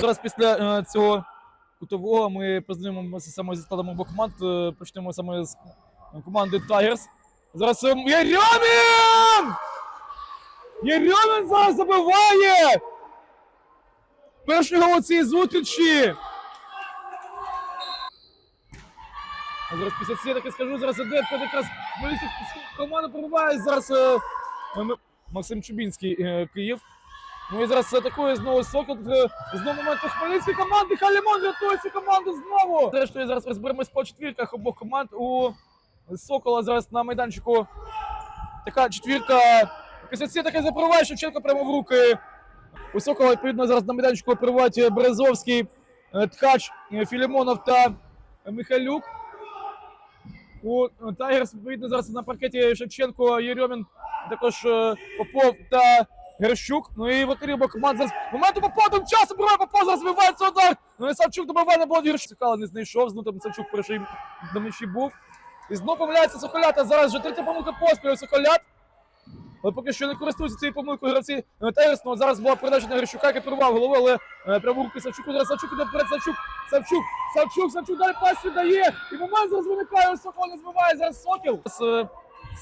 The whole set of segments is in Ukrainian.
Зараз після е, цього кутового ми познайомимося саме зі складом обох команд. Е, Почнемо саме з команди Tigers. Зараз е, Єрьомін! Єрьомін зараз забиває! Перший гол у зустрічі! Зараз після цієї таки скажу, зараз іде якраз команда пробиває зараз е, Максим Чубінський е, Київ. Ну і зараз атакує знову Сокол. Е, Знову момент Хмельницької команди. Халімон рятує цю команду знову. Зрештою, зараз розберемось по четвірках обох команд. У Сокола зараз на майданчику така четвірка. Після цієї таки заприває Шевченко прямо в руки. У Сокола, відповідно, зараз на майданчику перебувають Березовський, е, Ткач, е, Філімонов та Михайлюк. У Тайгерс, відповідно, зараз на паркеті Шевченко, Єрьомін, також е, Попов та Герщук. Ну і вратарі обох команд зараз. Моменту Попов, тим часом буває Попов, зараз вбивається удар. Ну і Савчук добиває на було Герщук. Цікаво не знайшов, знову там Савчук перший на м'ячі був. І знову помиляється Соколята. Зараз вже третя помилка поспіль у Соколят. Але поки що не користуються цією помилкою гравці е, Ну, зараз була передача на Герщука, який керував головою, але е, прямо в руки Савчуку. Зараз Савчук іде вперед, Савчук, Савчук, Савчук, Савчук далі пас віддає. І момент зараз виникає, Сокол не збиває, зараз Сокіл. Е,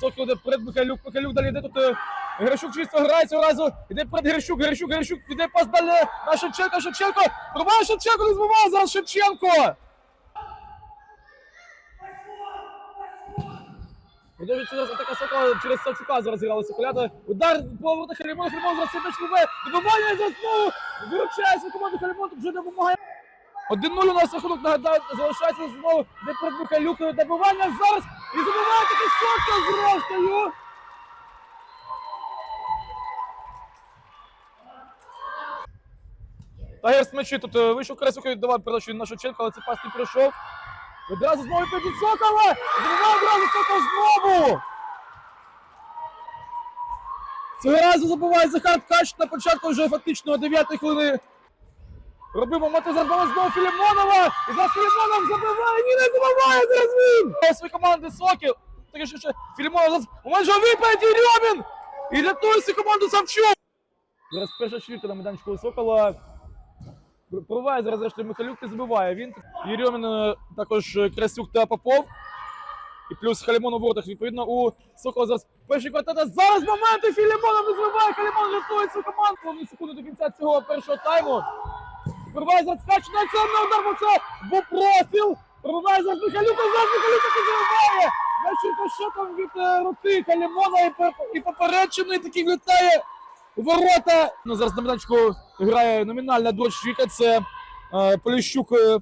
Сокіл йде перед Михайлюк, Михайлюк далі йде тут. е, Герещук чисто грає цього разу. Іде перед Герещук, Герещук, Герещук, іде пас далі на Шевченко, Шевченко. Пробиває Шевченко, не збиває зараз Шевченко. Продовжується зараз атака Сокола через Савчука зараз грали Соколята. Удар по воротах Халімон, Халімон зараз це м'яч вибиває. Добивання за знову виручається команда Халімон, тут вже допомагає. 1-0 у нас рахунок нагадаю, залишається знову де перед Михайлюкою добивання зараз і забиває таки Сокол зрештою. Тайгерс м'ячі тут е, вийшов Красюк і віддавав передачу на Шевченка, але цей пас не пройшов. Одразу знову під Сокола! Забиває одразу Сокол знову! Цього разу забуває Захар Ткач на початку вже фактично 9 хвилини. Робив момент зараз знову Філімонова! І зараз Філімонов забиває! Ні, не забиває зараз він! Свої команди Сокіл! Так що ще Філімонов зараз момент вже випаде Рьомін! І рятує свою команду Савчук! Зараз перша чвірка на майданчику у Сокола. Проває зараз зрештою Михайлюк не забиває. Він Єрьомін, е, також е, Красюк та Попов. І плюс Халімон у воротах. Відповідно, у Сокола зараз перший квартета. Зараз моменти Філімонов не забиває. Халімон рятує цю команду. Повні секунди до кінця цього першого тайму. Проває зараз Ткач на цьому удар, бо це був профіл. Проває зараз Михайлюк, зараз Михайлюк таки забиває. Значить, що там від е, руки Халімона і, і попереджений такий влітає у ворота. Ну, зараз на майданчику грає номінальна дочка. Це е, Поліщук, е,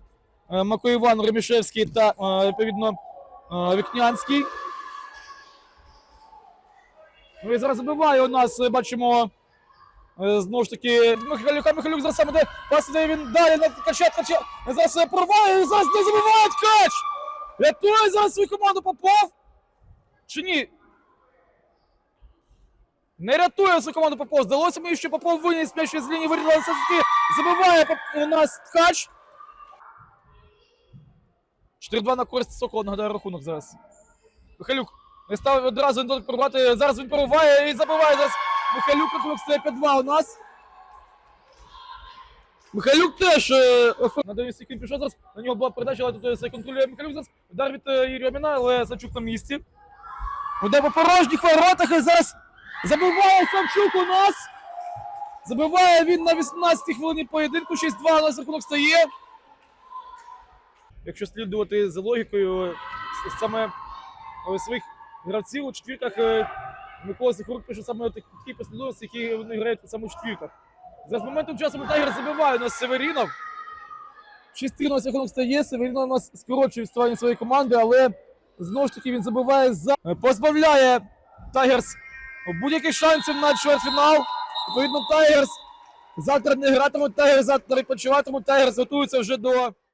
е, Макоїван, Ремішевський та відповідно Вікнянський. Ну і зараз забиває у нас, бачимо. Знову ж таки, Михайлюка Михайлюк зараз саме де пас він далі на Ткача, Ткача. Зараз порває, зараз не забиває Ткач! Рятує зараз свою команду Попов! Чи ні? Не рятує свою команду Попов. Здалося мені, що Попов виніс м'яч із лінії вирішила все-таки забиває у нас ткач. 4-2 на користь Сокола, нагадаю рахунок зараз. Михайлюк не став одразу він порвати. Зараз він порває і забиває зараз. Михайлюк рахунок стає 5-2 у нас. Михайлюк теж е, оф- надаю пішов зараз. На нього була передача, але тут е, все контролює Михайлюк зараз. Удар від е, Єрьоміна, але Савчук на місці. Удар по порожніх воротах і зараз Забиває Савчук у нас. Забиває він на 18-й хвилині поєдинку. 6-2 у нас рахунок стає. Якщо слідувати за логікою, саме е, своїх гравців у четвірках е, Микола Сихорук пише саме такі послідовності, які вони грають саме у четвірках. Зараз моментом часу Тайгер забиває у нас Северінов. 6-3 у нас рахунок стає. Северінов у нас скорочує відставання своєї команди, але знову ж таки він забиває за е, позбавляє Тайгерс будь-яких шансів на чвертьфінал. Відповідно, Тайгерс завтра не гратимуть, Тайгерс завтра відпочиватимуть, Тайгерс готується вже до